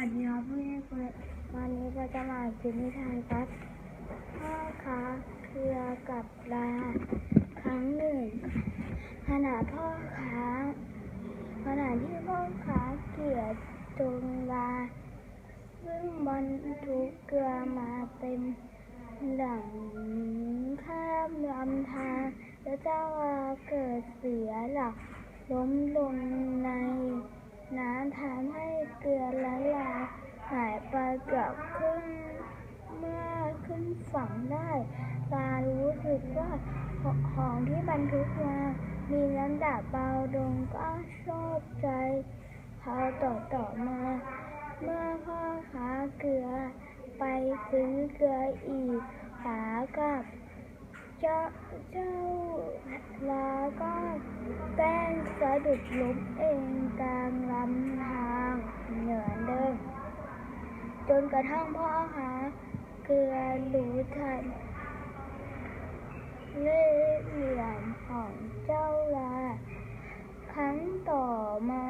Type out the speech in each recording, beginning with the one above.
วัสดีครับเพื่อนเพื่อนวันนี้เราจะมาอ่านนิทานครับพ่อค้าเครือกับลาครั้งหนึ่งขณะพ่อค้าขณะที่พ่อค้าเกลียตรงลาซึ่งบรรทุกเกลือมาเต็มหลังข้ามลำธารแล้วเจ้าลาเกิดเสียหลักล้มลงในำทำให้เกลือละลายหายไปเกือบครึ่งเมื่อขึ้น ฝังได้ลารู้สึกว่าของที่บรรทุกมา มีน้ำดับเบาลงก็ชอบใจพาต่อต่อมา เมื่อพ่อค้าเกลือ ไปซื้อเกลืออีกขากับเจ้าเจ้าลาก็แกล้งสะดุดล้มเองกลางลำทางเหนือเดิมจนกระทั่งพ่อค้า เกลือรู้ทันเล่เหลี่ยมของเจ้าลา ครั้งต่อมา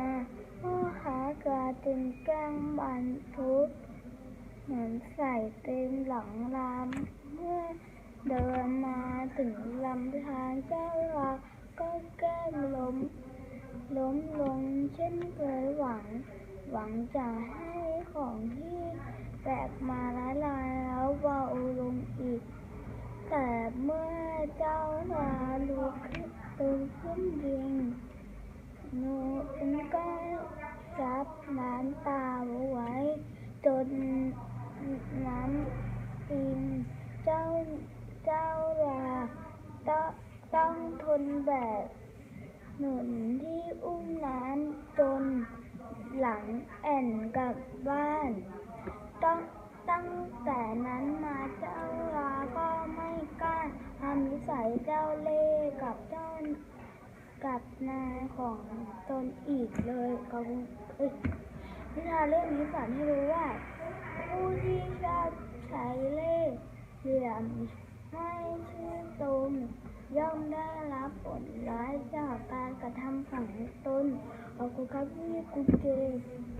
พ่อค้ากระจึงแกล้งบรรทุกเหมือนใส่เต็มหลังรามเมื่อเดินมาถึงลำธารเจ้าลาก็แกล้งล้ม ล้มลงเช่นเคยหวัง หวังจะให้ของที่แบกมาละลายแล้วเบาลงอีก แต่เมื่อเจ้าลาลุก ขึ้นลุกขึ้นยิงหนูก็รับน้ำตาไว้ จนน้ำอินเจ้าเจ้าลาต้องต้องทนแบกหนุนที่อุ้มน้ำจนหลังแอ่นกลับบ้าน สายเจ้าเล่ห์กับเจ้ากับนายของตนอีกเลยกับเอ้ยนิทานเรื่องนี้สอนให้รู้ว่า ผู้ที่ชอบใช้เล่ห์เหลี่ยมให้ชื่อตรงย่อมได้รับผลร้ายจากการกระทำของตนขอบคุณครับพี่กุณเจ